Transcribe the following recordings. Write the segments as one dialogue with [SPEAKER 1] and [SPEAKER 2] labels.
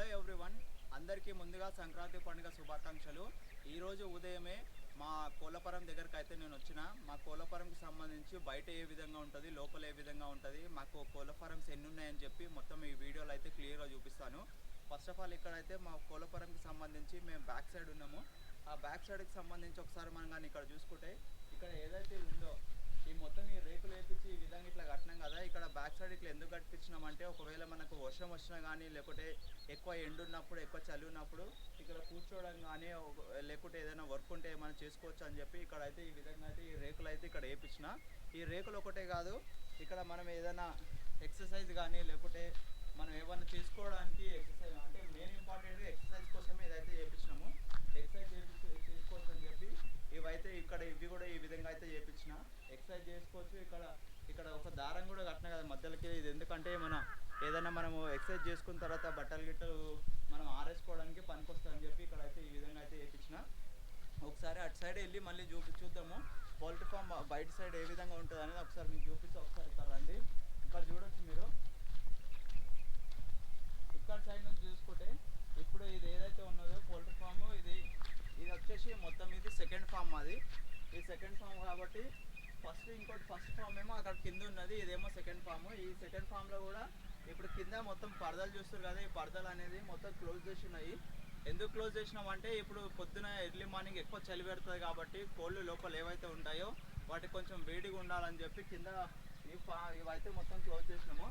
[SPEAKER 1] Hello everyone అందరికీ ముందుగా సంక్రాంతి పండుగ శుభాకాంక్షలు. ఈరోజు ఉదయమే మా కోలపురం దగ్గరికి అయితే నేను వచ్చిన. మా కోలపురంకి సంబంధించి బయట ఏ విధంగా ఉంటుంది లోపల ఏ విధంగా ఉంటుంది మాకు కోలఫారమ్స్ ఎన్ని ఉన్నాయని చెప్పి మొత్తం ఈ వీడియోలో అయితే క్లియర్గా చూపిస్తాను. ఫస్ట్ ఆఫ్ ఆల్ ఇక్కడైతే మా కోలపురంకి సంబంధించి మేము బ్యాక్ సైడ్ ఉన్నాము. ఆ బ్యాక్ సైడ్కి సంబంధించి ఒకసారి మనం కానీ ఇక్కడ చూసుకుంటే ఇక్కడ ఏదైతే ఉందో ఈ మొత్తం ఈ రేకులు వేపించి ఈ విధంగా ఇట్లా కట్టినాం కదా ఇక్కడ బ్యాక్ సైడ్ ఇట్లా ఎందుకు కట్టించినాం అంటే ఒకవేళ మనకు వర్షం వచ్చినా కానీ లేకుంటే ఎక్కువ ఎండు ఉన్నప్పుడు ఎక్కువ చలి ఉన్నప్పుడు ఇక్కడ కూర్చోవడం కానీ లేకుంటే ఏదైనా వర్క్ ఉంటే మనం చేసుకోవచ్చు అని చెప్పి ఇక్కడ అయితే ఈ విధంగా అయితే ఈ రేకులు అయితే ఇక్కడ వేయించిన ఈ రేకులు ఒకటే కాదు ఇక్కడ మనం ఏదైనా ఎక్సర్సైజ్ కానీ లేకుంటే మనం ఏమైనా చేసుకోవడానికి ఎక్సర్సైజ్ అంటే మెయిన్ ఇంపార్టెంట్ ఎక్సర్సైజ్ కోసమే ఇదైతే చేయించినాము ఎక్సర్సైజ్ చేపించి చేసుకోవచ్చు అని చెప్పి ఇవైతే ఇక్కడ ఇవి కూడా ఈ విధంగా అయితే చేపించిన ఎక్సర్సైజ్ చేసుకోవచ్చు ఇక్కడ ఇక్కడ ఒక దారం కూడా కట్టినా కదా మధ్యలోకి. ఇది ఎందుకంటే మన ఏదైనా మనము ఎక్సర్సైజ్ చేసుకున్న తర్వాత బట్టలు గిట్టలు మనం ఆరేసుకోవడానికి పనికొస్తుంది అని చెప్పి ఇక్కడ అయితే ఈ విధంగా అయితే వేయించిన ఒకసారి అటు సైడ్ వెళ్ళి మళ్ళీ చూపి చూద్దాము. పౌల్ట్రీ ఫామ్ బయట సైడ్ ఏ విధంగా ఉంటుంది అనేది ఒకసారి మీకు చూపిస్తే ఒకసారి ఇక్కడ రండి. ఇక్కడ చూడొచ్చు మీరు. ఇక్కడ సైడ్ నుంచి చూసుకుంటే ఇప్పుడు ఇది ఏదైతే ఉన్నదో పోల్ట్రీ ఫామ్ ఇది ఇది వచ్చేసి మొత్తం ఇది సెకండ్ ఫామ్ అది ఈ సెకండ్ ఫామ్ కాబట్టి ఫస్ట్ ఇంకోటి ఫస్ట్ ఫామ్ ఏమో అక్కడ కింద ఉన్నది ఇదేమో సెకండ్ ఫామ్. ఈ సెకండ్ ఫామ్లో కూడా ఇప్పుడు కింద మొత్తం పరదలు చూస్తారు కదా ఈ పరదలు అనేది మొత్తం క్లోజ్ చేసి ఉన్నాయి. ఎందుకు క్లోజ్ చేసినామంటే ఇప్పుడు పొద్దున ఎర్లీ మార్నింగ్ ఎక్కువ చలి పెడుతుంది కాబట్టి కోళ్ళు లోపల ఏవైతే ఉంటాయో వాటికి కొంచెం వేడిగా ఉండాలని చెప్పి కింద ఈ ఫా ఇవైతే మొత్తం క్లోజ్ చేసినాము.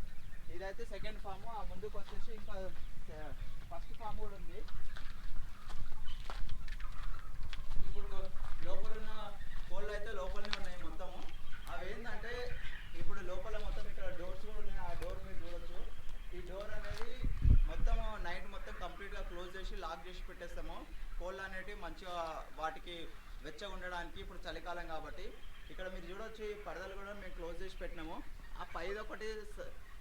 [SPEAKER 1] ఇదైతే సెకండ్ ఫామ్. ఆ ముందుకు వచ్చేసి ఇంకా ఫస్ట్ ఫామ్ కూడా ఉంది ఇప్పుడు లోపల ఉన్న కోళ్ళు అయితే లోపలనే ఉన్నాయి మొత్తము అవి ఏంటంటే ఇప్పుడు లోపల మొత్తం ఇక్కడ డోర్స్ కూడా ఉన్నాయి ఆ డోర్ మీరు చూడొచ్చు ఈ డోర్ అనేది మొత్తం నైట్ మొత్తం కంప్లీట్గా క్లోజ్ చేసి లాక్ చేసి పెట్టేస్తాము. కోళ్ళు అనేటివి మంచిగా వాటికి వెచ్చగా ఉండడానికి ఇప్పుడు చలికాలం కాబట్టి ఇక్కడ మీరు చూడొచ్చు ఈ పరదలు కూడా మేము క్లోజ్ చేసి పెట్టినాము. ఆ పైది ఒకటి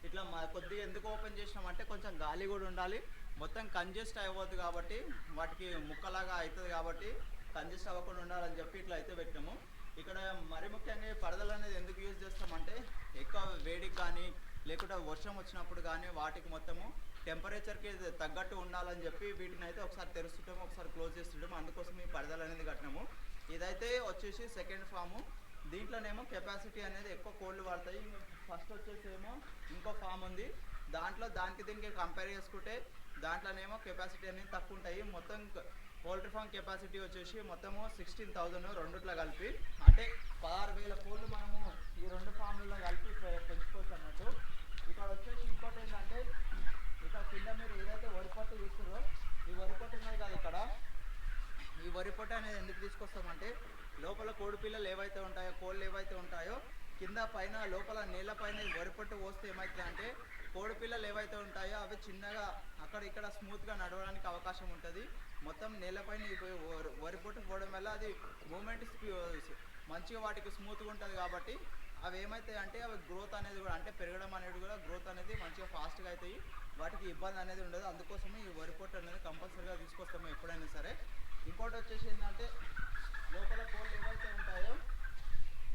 [SPEAKER 1] ఇట్లా కొద్దిగా ఎందుకు ఓపెన్ చేసినామంటే కొంచెం గాలి కూడా ఉండాలి. మొత్తం కంజెస్ట్ అవ్వద్దు కాబట్టి వాటికి ముక్కలాగా అవుతుంది కాబట్టి కంజెస్ట్ అవ్వకుండా ఉండాలని చెప్పి ఇట్లా అయితే పెట్టినాము ఇక్కడ మరి ముఖ్యంగా ఈ పరదలు అనేది ఎందుకు యూజ్ చేస్తామంటే ఎక్కువ వేడికి కానీ లేకుంటే వర్షం వచ్చినప్పుడు కానీ వాటికి మొత్తము టెంపరేచర్కి తగ్గట్టు ఉండాలని చెప్పి వీటిని అయితే ఒకసారి తెరుస్తుంటాము ఒకసారి క్లోజ్ చేస్తుంటాము. అందుకోసం ఈ పరదలు అనేది కట్టినాము. ఇదైతే వచ్చేసి సెకండ్ ఫాము దీంట్లోనేమో కెపాసిటీ అనేది ఎక్కువ కోళ్ళు పడతాయి ఫస్ట్ వచ్చేసి ఏమో ఇంకో ఫామ్ ఉంది. దాంట్లో దానికి దీనికి కంపేర్ చేసుకుంటే దాంట్లోనేమో కెపాసిటీ అనేది తక్కువ ఉంటాయి. మొత్తం పౌల్ట్రీ ఫామ్ కెపాసిటీ వచ్చేసి మొత్తము సిక్స్టీన్ థౌజండ్ రెండుట్లో కలిపి. అంటే పదహారు వేల కోళ్ళు మనము ఈ రెండు ఫామ్లలో కలిపి పె- పెంచుకోవచ్చు అన్నట్టు ఇక్కడ వచ్చేసి ఇంకోటి ఏంటంటే ఇక్కడ కింద మీరు ఏదైతే వరిపట్టు చూస్తారో ఈ వరిపట్టు ఉన్నది కదా ఇక్కడ ఈ వరి అనేది ఎందుకు తీసుకొస్తామంటే లోపల కోడి పిల్లలు ఏవైతే ఉంటాయో కోళ్ళు ఏవైతే ఉంటాయో కింద పైన లోపల నేల పైన వరిపట్టు వరి పొట్టు పోస్తే ఏమవుతుంది అంటే కోడి పిల్లలు ఏవైతే ఉంటాయో అవి చిన్నగా అక్కడ ఇక్కడ స్మూత్గా నడవడానికి అవకాశం ఉంటుంది. మొత్తం నేలపైన ఈ వరి- వరి పొట్టు పోవడం వల్ల అది మూమెంట్ మంచిగా వాటికి స్మూత్గా ఉంటుంది కాబట్టి అవి ఏమవుతాయి అంటే అవి గ్రోత్ అనేది కూడా అంటే పెరగడం అనేది కూడా గ్రోత్ అనేది మంచిగా ఫాస్ట్గా అవుతాయి వాటికి ఇబ్బంది అనేది ఉండదు. అందుకోసమే ఈ వరి పొట్టు అనేది కంపల్సరీగా తీసుకొస్తాము ఎప్పుడైనా సరే. ఇంకోటి వచ్చేసి ఏంటంటే లోపల కోళ్ళు ఏవైతే ఉంటాయో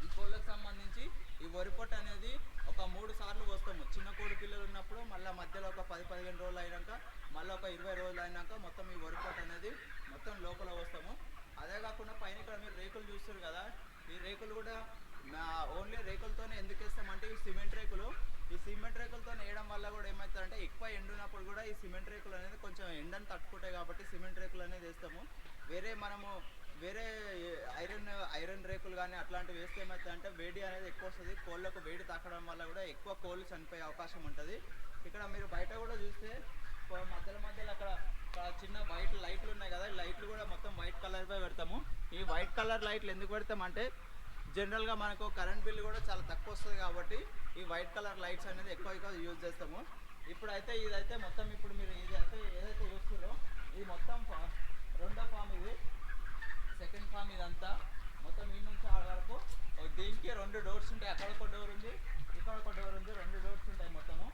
[SPEAKER 1] ఈ కోళ్ళకు సంబంధించి ఈ వరి పొట్ట అనేది ఒక మూడు సార్లు వస్తాము. చిన్న కోడి పిల్లలు ఉన్నప్పుడు మళ్ళీ మధ్యలో ఒక పది పదిహేను రోజులు అయినాక మళ్ళీ ఒక ఇరవై రోజులు అయినాక మొత్తం ఈ వరి పొట్ట అనేది మొత్తం లోపల వస్తాము. అదే కాకుండా పైన ఇక్కడ మీరు రేకులు చూస్తారు కదా ఈ రేకులు కూడా ఓన్లీ రేకులతోనే ఎందుకు వేస్తామంటే ఈ సిమెంట్ రేకులు. ఈ సిమెంట్ రేకులతో వేయడం వల్ల కూడా ఏమవుతుందంటే ఎక్కువ ఎండున్నప్పుడు కూడా ఈ సిమెంట్ రేకులు అనేది కొంచెం ఎండను తట్టుకుంటాయి కాబట్టి సిమెంట్ రేకులు అనేది వేస్తాము. వేరే మనము వేరే ఐరన్ ఐరన్ రేకులు కానీ అట్లాంటివి వేస్తే ఏమవుతుందంటే వేడి అనేది ఎక్కువ వస్తుంది. కోళ్ళకు వేడి తాకడం వల్ల కూడా ఎక్కువ కోళ్ళు చనిపోయే అవకాశం ఉంటుంది. ఇక్కడ మీరు బయట కూడా చూస్తే మధ్యలో మధ్యలో అక్కడ చిన్న వైట్ లైట్లు ఉన్నాయి కదా లైట్లు కూడా మొత్తం వైట్ కలర్పై పెడతాము. ఈ వైట్ కలర్ లైట్లు ఎందుకు పెడతామంటే జనరల్గా మనకు కరెంట్ బిల్ కూడా చాలా తక్కువ వస్తుంది కాబట్టి ఈ వైట్ కలర్ లైట్స్ అనేది ఎక్కువ ఎక్కువ యూజ్ చేస్తాము. ఇప్పుడైతే ఇదైతే మొత్తం ఇప్పుడు మీరు ఇదైతే ఏదైతే చూస్తున్నారో ఇది మొత్తం రెండో ఫామ్ ఇది. సెకండ్ ఫామ్ ఇదంతా. మొత్తం ఈ నుంచి ఆడ వరకు. దీనికి రెండు డోర్స్ ఉంటాయి. అక్కడ ఒక డోర్ ఉంది ఇక్కడ ఒక డోర్ ఉంది రెండు డోర్స్ ఉంటాయి మొత్తము.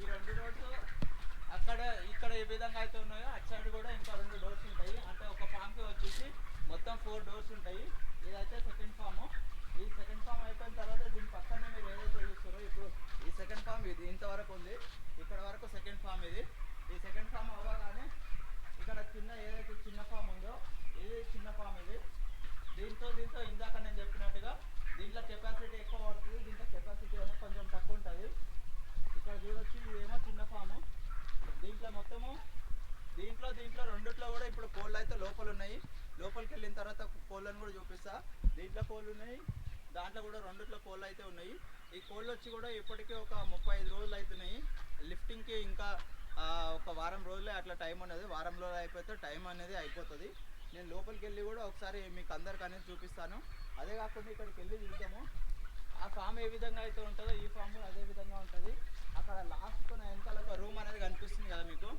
[SPEAKER 1] ఈ రెండు డోర్స్ అక్కడ ఇక్కడ ఏ విధంగా అయితే ఉన్నాయో అటు సైడ్ కూడా ఇంకా రెండు డోర్స్ ఉంటాయి. అంటే ఒక ఫామ్కి వచ్చేసి మొత్తం ఫోర్ డోర్స్ ఉంటాయి. ఇదైతే సెకండ్ ఫామ్ ఈ సెకండ్ ఫామ్ అయిపోయిన తర్వాత దీని పక్కనే మీరు ఏదైతే చూస్తారో ఇప్పుడు ఈ సెకండ్ ఫామ్ ఇది ఇంతవరకు ఉంది ఇక్కడ వరకు సెకండ్ ఫామ్ ఇది ఈ సెకండ్ ఫామ్ అవ్వగానే ఇక్కడ చిన్న ఏదైతే చిన్న ఫామ్ ఉందో ఇది చిన్న ఫామ్ ఇది దీంతో దీంతో ఇందాక నేను చెప్పినట్టుగా దీంట్లో కెపాసిటీ ఎక్కువ పడుతుంది దీంట్లో కెపాసిటీ అనేది కొంచెం తక్కువ ఉంటుంది ఇక్కడ చూడొచ్చు ఇదేమో చిన్న ఫాము దీంట్లో మొత్తము దీంట్లో దీంట్లో రెండిట్లో కూడా ఇప్పుడు కోళ్ళు అయితే లోపల ఉన్నాయి. లోపలికి వెళ్ళిన తర్వాత కోళ్ళను కూడా చూపిస్తా. దీంట్లో కోళ్ళు ఉన్నాయి. దాంట్లో కూడా రెండిట్లో కోళ్ళు అయితే ఉన్నాయి. ఈ కోళ్ళు వచ్చి కూడా ఇప్పటికే ఒక ముప్పై ఐదు రోజులు అవుతున్నాయి. లిఫ్టింగ్కి ఇంకా ఒక వారం రోజులే అట్లా టైం ఉన్నది. వారం రోజులు అయిపోతే టైం అనేది అయిపోతుంది. నేను లోపలికి వెళ్ళి కూడా ఒకసారి మీకు అందరికి అనేది చూపిస్తాను. అదే కాకుండా ఇక్కడికి వెళ్ళి చూద్దాము. ఆ ఫామ్ ఏ విధంగా అయితే ఉంటుందో ఈ ఫామ్ అదే విధంగా ఉంటుంది. అక్కడ లాస్ట్ వెనకాల ఒక రూమ్ అనేది కనిపిస్తుంది కదా మీకు.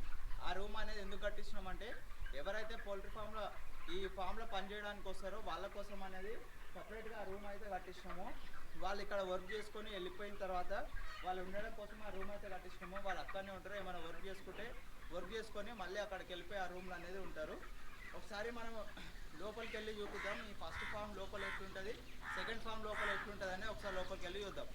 [SPEAKER 1] ఆ రూమ్ అనేది ఎందుకు కట్టించినామంటే ఎవరైతే పౌల్ట్రీ ఫామ్లో ఈ ఫామ్లో పనిచేయడానికి వస్తారో వాళ్ళ కోసం అనేది సపరేట్గా ఆ రూమ్ అయితే కట్టించినాము. వాళ్ళు ఇక్కడ వర్క్ చేసుకొని వెళ్ళిపోయిన తర్వాత వాళ్ళు ఉండడం కోసం ఆ రూమ్ అయితే కట్టించినాము. వాళ్ళు అక్కడనే ఉంటారు. ఏమైనా వర్క్ చేసుకుంటే వర్క్ చేసుకొని మళ్ళీ అక్కడికి వెళ్ళిపోయి ఆ రూమ్లో అనేది ఉంటారు. ఒకసారి మనం లోపలికి వెళ్ళి చూపిద్దాం. ఈ ఫస్ట్ ఫామ్ లోపల ఎట్లుంటుంది? సెకండ్ ఫామ్ లోపల ఎట్లుంటుంది అని ఒకసారి లోపలికి వెళ్ళి చూద్దాం.